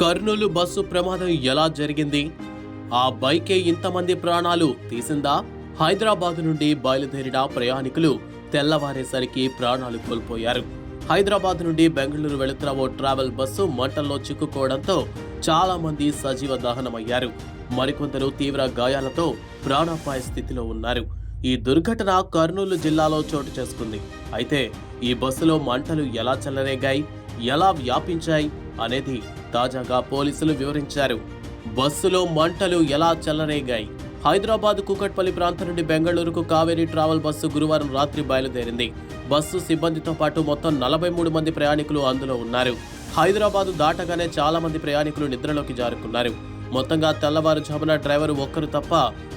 Kurnool bus ప్రమాదం ఎలా జరిగింది? ఆ బైకే ఇంతమంది ప్రాణాలు తీసిందా? హైదరాబాద్ నుండి బయలుదేరిన ప్రయాణికులు తెల్లవారేసరికి ప్రాణాలు కోల్పోయారు. హైదరాబాద్ నుండి బెంగళూరు వెళుతున్న ఓ ట్రావెల్ బస్సు మంటల్లో చిక్కుకోవడంతో చాలా మంది సజీవ దహనమయ్యారు. మరికొందరు తీవ్ర గాయాలతో ప్రాణాపాయ స్థితిలో ఉన్నారు. ఈ దుర్ఘటన కర్నూలు జిల్లాలో చోటు చేసుకుంది. అయితే ఈ బస్సులో మంటలు ఎలా చెలరేగాయి ఎలా వ్యాపించాయి? అనేది తాజాగా పోలీసులు వివరించారు. బస్సులో మంటలు ఎలా చెలరేగాయి హైదరాబాద్ కూకట్పల్లి ప్రాంతం నుండి బెంగళూరుకు కావేరీ ట్రావెల్ బస్సు గురువారం రాత్రి బయలుదేరింది. బస్సు సిబ్బందితో పాటు మొత్తం నలభై మూడు మంది ప్రయాణికులు అందులో ఉన్నారు. హైదరాబాదు దాటగానే చాలా మంది ప్రయాణికులు నిద్రలోకి జారుకున్నారు. మొత్తంగా తెల్లవారుజామున డ్రైవర్ ఒక్కరు తప్ప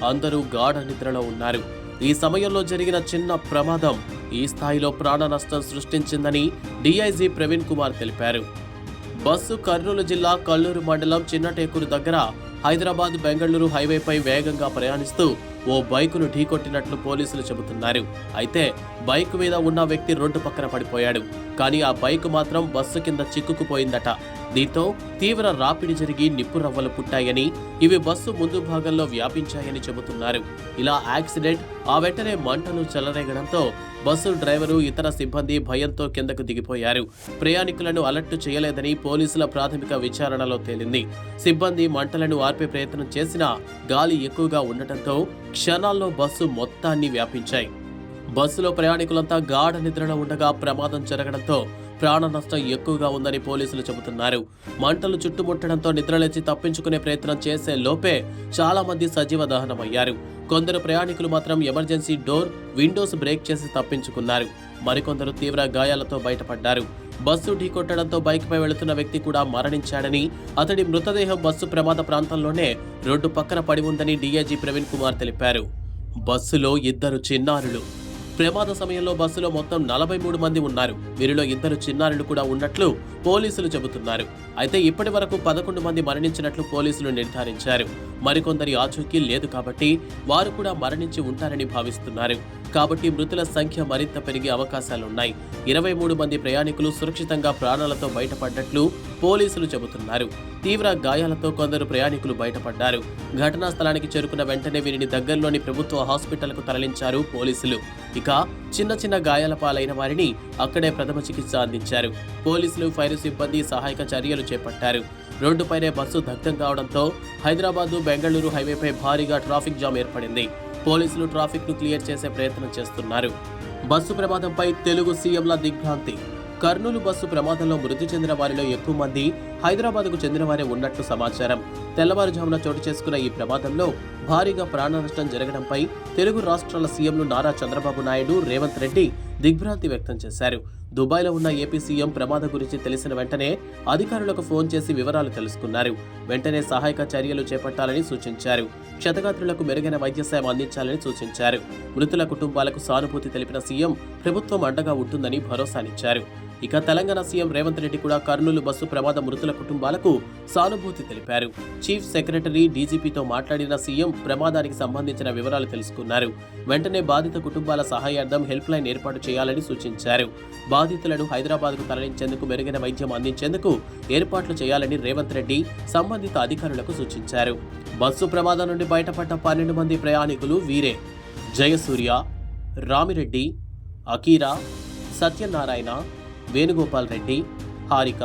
అందరూ గాఢ నిద్రలో ఉన్నారు. ఈ సమయంలో జరిగిన చిన్న ప్రమాదం ఈ స్థాయిలో ప్రాణ నష్టం సృష్టించిందని డీఐజీ ప్రవీణ్ కుమార్ తెలిపారు. బస్సు కర్నూలు జిల్లా కల్లూరు మండలం చిన్నటేకూరు దగ్గర హైదరాబాద్ బెంగళూరు హైవేపై వేగంగా ప్రయాణిస్తూ ఓ బైకును ఢీకొట్టినట్లు పోలీసులు చెబుతున్నారు. అయితే బైక్ మీద ఉన్న వ్యక్తి రోడ్డు పక్కన పడిపోయాడు. కానీ ఆ బైక్ మాత్రం బస్సు కింద చిక్కుకుపోయిందట. దీంతో తీవ్ర రాపిడి జరిగి నిప్పు రవ్వలు పుట్టాయని ఇవి బస్సు ముందు భాగంలో వ్యాపించాయని చెబుతున్నారు. ఇలా యాక్సిడెంట్ ఆ వెంటనే మంటలు చెలరేగడంతో బస్సు డ్రైవరు ఇతర సిబ్బంది భయంతో కిందకు దిగిపోయారు. ప్రయాణికులను అలర్ట్ చేయలేదని పోలీసుల ప్రాథమిక విచారణలో తేలింది. సిబ్బంది మంటలను ఆర్పే ప్రయత్నం చేసినా గాలి ఎక్కువగా ఉండటంతో క్షణాల్లో బస్సు మొత్తాన్ని వ్యాపించాయి. బస్సులో ప్రయాణికులంతా గాఢ నిద్రలో ఉండగా ప్రమాదం జరగడంతో ప్రాణ నష్టం ఎక్కువగా ఉందని పోలీసులు చెబుతున్నారు. మంటలు చుట్టుముట్టడంతో నిద్రలేచి తప్పించుకునే ప్రయత్నం చేసే లోపే చాలా మంది సజీవ దహనమయ్యారు. కొందరు ప్రయాణికులు మాత్రం ఎమర్జెన్సీ డోర్ విండోస్ బ్రేక్ చేసి తప్పించుకున్నారు. మరికొందరు తీవ్ర గాయాలతో బయటపడ్డారు. బస్సు ఢీకొట్టడంతో బైక్పై వెళుతున్న వ్యక్తి కూడా మరణించాడని అతడి మృతదేహం బస్సు ప్రమాద ప్రాంతంలోనే రోడ్డు పక్కన పడి ఉందని డీఐజీ ప్రవీణ్ కుమార్ తెలిపారు. బస్సులో ఇద్దరు చిన్నారులు ప్రమాద సమయంలో బస్సులో మొత్తం నలభై మూడు మంది ఉన్నారు. వీరిలో ఇద్దరు చిన్నారులు కూడా ఉన్నట్లు పోలీసులు చెబుతున్నారు. అయితే ఇప్పటి వరకు పదకొండు మంది మరణించినట్లు పోలీసులు నిర్ధారించారు. మరికొందరి ఆచూకీ లేదు కాబట్టి వారు కూడా మరణించి ఉంటారని భావిస్తున్నారు. కాబట్టి మృతుల సంఖ్య మరింత పెరిగే అవకాశాలున్నాయి. ఇరవై మూడు మంది ప్రయాణికులు సురక్షితంగా ప్రాణాలతో బయటపడ్డట్లు పోలీసులు చెబుతున్నారు. తీవ్ర గాయాలతో కొందరు ప్రయాణికులు బయటపడ్డారు. ఘటనా స్థలానికి చేరుకున్న వెంటనే వీరిని దగ్గరలోని ప్రభుత్వ హాస్పిటల్కు తరలించారు పోలీసులు. ఇక చిన్న చిన్న గాయాల పాలైన వారిని అక్కడే ప్రథమ చికిత్స అందించారు. పోలీసులు ఫైర్ సిబ్బంది సహాయక చర్యలు చేపట్టారు. రోడ్డుపైనే బస్సు దగ్ధం కావడంతో హైదరాబాద్ బెంగళూరు హైవేపై భారీగా ట్రాఫిక్ జామ్ ఏర్పడింది. పోలీసులు ట్రాఫిక్ను క్లియర్ చేసే ప్రయత్నం చేస్తున్నారు. బస్సు ప్రమాదంపై తెలుగు సీఎంల దిగ్భ్రాంతి. కర్నూలు బస్సు ప్రమాదంలో మృతి చెందిన వారిలో ఎక్కువ మంది హైదరాబాద్కు చెందిన వారే ఉన్నట్లు సమాచారం. తెల్లవారుజామున చోటు చేసుకున్న ఈ ప్రమాదంలో భారీగా ప్రాణ నష్టం జరగడంపై తెలుగు రాష్ట్రాల సీఎంలు నారా చంద్రబాబు నాయుడు రేవంత్ రెడ్డి దిగ్భ్రాంతి వ్యక్తం చేశారు. దుబాయ్లో ఉన్న ఏపీ సీఎం ప్రమాదం గురించి తెలిసిన వెంటనే అధికారులకు ఫోన్ చేసి వివరాలు తెలుసుకున్నారు. వెంటనే సహాయక చర్యలు చేపట్టాలని సూచించారు. క్షతగాత్రులకు మెరుగైన వైద్య సేవ అందించాలని సూచించారు. మృతుల కుటుంబాలకు సానుభూతి తెలిపిన సీఎం ప్రభుత్వం అండగా ఉంటుందని భరోసానిచ్చారు. ఇక తెలంగాణ సీఎం రేవంత్ రెడ్డి కూడా కర్నూలు బస్సు ప్రమాద మృతుల కుటుంబాలకు సానుభూతి తెలిపారు. చీఫ్ సెక్రటరీ డీజీపీతో మాట్లాడిన సీఎం ప్రమాదానికి సంబంధించిన వివరాలు తెలుసుకున్నారు. వెంటనే బాధిత కుటుంబాల సహాయార్థం హెల్ప్ లైన్ ఏర్పాటు చేయాలని సూచించారు. బాధితులను హైదరాబాద్కు తరలించేందుకు మెరుగైన వైద్యం అందించేందుకు ఏర్పాట్లు చేయాలని రేవంత్ రెడ్డి సంబంధిత అధికారులకు సూచించారు. బస్సు ప్రమాదం నుండి బయటపడ్డ పన్నెండు మంది ప్రయాణికులు వీరే. జయసూర్య రామిరెడ్డి అకీరా సత్యనారాయణ వేణుగోపాల్ రెడ్డి హారిక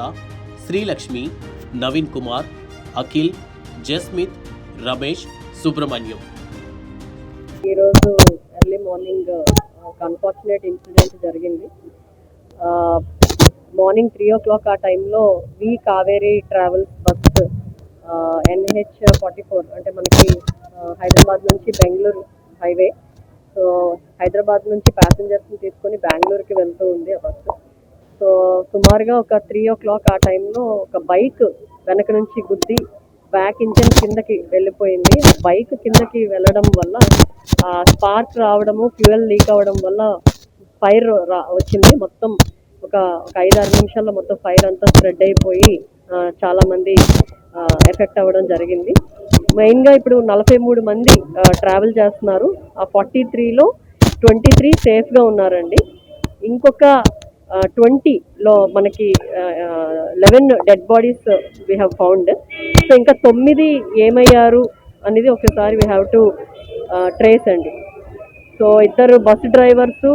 శ్రీలక్ష్మి నవీన్ కుమార్ అఖిల్ జస్మిత్ రమేష్ సుబ్రహ్మణ్యం. ఈరోజు ఎర్లీ మార్నింగ్ ఒక అన్ఫార్చునేట్ ఇన్సిడెంట్ జరిగింది. మార్నింగ్ త్రీ ఓ క్లాక్ ఆ టైంలో V Kaveri travels bus NH forty four అంటే మనకి హైదరాబాద్ నుంచి బెంగళూరు హైవే. సో హైదరాబాద్ నుంచి ప్యాసింజర్స్ని తీసుకొని బెంగళూరుకి వెళ్తూ ఉంది ఆ బస్సు. సో సుమారుగా ఒక త్రీ ఓ క్లాక్ ఆ టైంలో ఒక బైక్ వెనక నుంచి గుద్ది బ్యాక్ ఇంజన్ కిందకి వెళ్ళిపోయింది. ఆ బైక్ కిందకి వెళ్ళడం వల్ల ఆ స్పార్క్ రావడము ఫ్యూయల్ లీక్ అవ్వడం వల్ల ఫైర్ రా వచ్చింది. మొత్తం ఒక ఒక ఐదారు నిమిషాల్లో మొత్తం ఫైర్ అంతా స్ప్రెడ్ అయిపోయి చాలామంది ఎఫెక్ట్ అవ్వడం జరిగింది. మెయిన్గా ఇప్పుడు నలభై మూడు మంది ట్రావెల్ చేస్తున్నారు. ఆ ఫార్టీ త్రీలో ట్వంటీ త్రీ సేఫ్గా ఉన్నారండి. ఇంకొక ట్వంటీలో మనకి eleven dead bodies we have found so ఇంకా తొమ్మిది ఏమయ్యారు అనేది ఒకసారి వీ హ్యావ్ టు ట్రేస్ అండి. సో ఇద్దరు బస్సు డ్రైవర్స్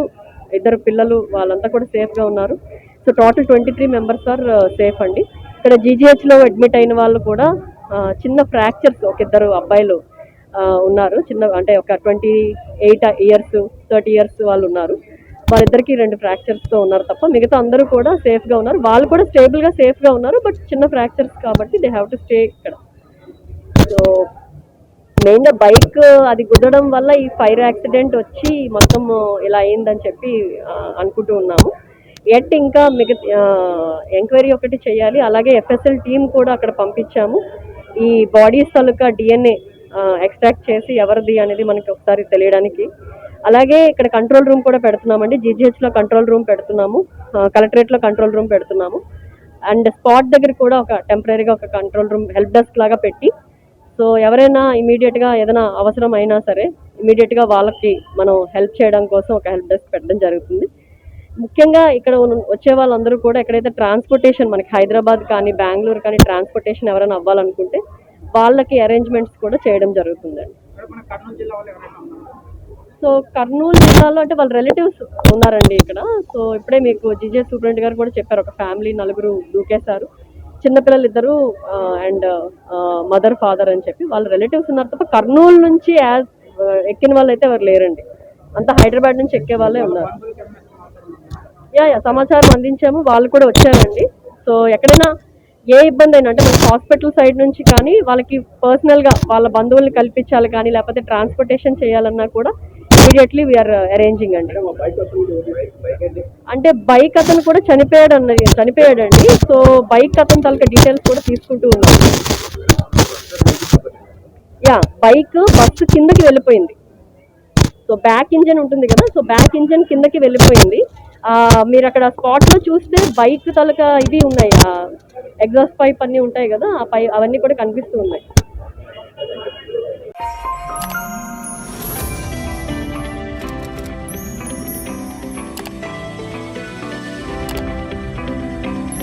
ఇద్దరు పిల్లలు వాళ్ళంతా కూడా సేఫ్గా ఉన్నారు. So total twenty three members are safe అండి. ఇక్కడ జీజీహెచ్లో అడ్మిట్ అయిన వాళ్ళు కూడా చిన్న ఫ్రాక్చర్స్ ఒక ఇద్దరు అబ్బాయిలు ఉన్నారు. చిన్న అంటే ఒక twenty eight years thirty years వాళ్ళు ఉన్నారు. వారిద్దరికి రెండు ఫ్రాక్చర్స్తో ఉన్నారు తప్ప మిగతా అందరూ కూడా సేఫ్గా ఉన్నారు. వాళ్ళు కూడా స్టేబుల్గా సేఫ్గా ఉన్నారు బట్ చిన్న ఫ్రాక్చర్స్ కాబట్టి దే హ్యావ్ టు స్టే ఇక్కడ. సో మెయిన్గా బైక్ అది గుద్దడం వల్ల ఈ ఫైర్ యాక్సిడెంట్ వచ్చి మొత్తం ఇలా అయిందని చెప్పి అనుకుంటూ ఉన్నాము. ఎట్ ఇంకా మిగతా ఎంక్వైరీ ఒకటి చేయాలి. అలాగే ఎఫ్ఎస్ఎల్ టీం కూడా అక్కడ పంపించాము. ఈ బాడీస్ తాలూకా డిఎన్ఏ ఎక్స్ట్రాక్ట్ చేసి ఎవరిది అనేది మనకి ఒకసారి తెలియడానికి. అలాగే ఇక్కడ కంట్రోల్ రూమ్ కూడా పెడుతున్నామండి. జీజీహెచ్లో కంట్రోల్ రూమ్ పెడుతున్నాము. కలెక్టరేట్లో కంట్రోల్ రూమ్ పెడుతున్నాము. అండ్ స్పాట్ దగ్గర కూడా ఒక టెంపరీగా ఒక కంట్రోల్ రూమ్ హెల్ప్ డెస్క్ లాగా పెట్టి సో ఎవరైనా ఇమీడియట్గా ఏదైనా అవసరం అయినా సరే ఇమీడియట్గా వాళ్ళకి మనం హెల్ప్ చేయడం కోసం ఒక హెల్ప్ డెస్క్ పెట్టడం జరుగుతుంది. ముఖ్యంగా ఇక్కడ వచ్చే వాళ్ళందరూ కూడా ఎక్కడైతే ట్రాన్స్పోర్టేషన్ మనకి హైదరాబాద్ కానీ బెంగళూరు కానీ ట్రాన్స్పోర్టేషన్ ఎవరైనా అవ్వాలనుకుంటే వాళ్ళకి అరేంజ్మెంట్స్ కూడా చేయడం జరుగుతుందండి. సో కర్నూలు జిల్లాలో అంటే వాళ్ళ రిలేటివ్స్ ఉన్నారండి ఇక్కడ. సో ఇప్పుడే మీకు జీజే సూపరింటెండెంట్ గారు కూడా చెప్పారు. ఒక ఫ్యామిలీ నలుగురు దూకేశారు. చిన్నపిల్లలు ఇద్దరు అండ్ మదర్ ఫాదర్ అని చెప్పి వాళ్ళ రిలేటివ్స్ ఉన్నారు తప్ప కర్నూలు నుంచి యాజ్ ఎక్కిన వాళ్ళు అయితే ఎవరు లేరండి. అంతా హైదరాబాద్ నుంచి ఎక్కే వాళ్ళే ఉన్నారు. యా యా సమాచారం అందించాము. వాళ్ళు కూడా వచ్చారండి. సో ఎక్కడైనా ఏ ఇబ్బంది అయినా అంటే మన హాస్పిటల్ సైడ్ నుంచి కానీ వాళ్ళకి పర్సనల్గా వాళ్ళ బంధువుల్ని కల్పించాలి కానీ లేకపోతే ట్రాన్స్పోర్టేషన్ చేయాలన్నా కూడా ఇమీడియట్లీ వీఆర్ అరేంజింగ్ అండి. అంటే బైక్ అతను కూడా చనిపోయాడు అన్నది చనిపోయాడండి. సో బైక్ అతను తాలూకా డీటెయిల్స్ కూడా తీసుకుంటూ ఉన్నాం యా బైక్ బస్సు కిందకి వెళ్ళిపోయింది. సో బ్యాక్ ఇంజన్ ఉంటుంది కదా? సో బ్యాక్ ఇంజన్ కిందకి వెళ్ళిపోయింది. మీరు అక్కడ స్పాట్లో చూస్తే బైక్ తాలూకా ఇవి ఉన్నాయి. ఎగ్జాస్ట్ పైప్ అన్నీ ఉంటాయి కదా? ఆ పై అవన్నీ కూడా కనిపిస్తూ ఉన్నాయి.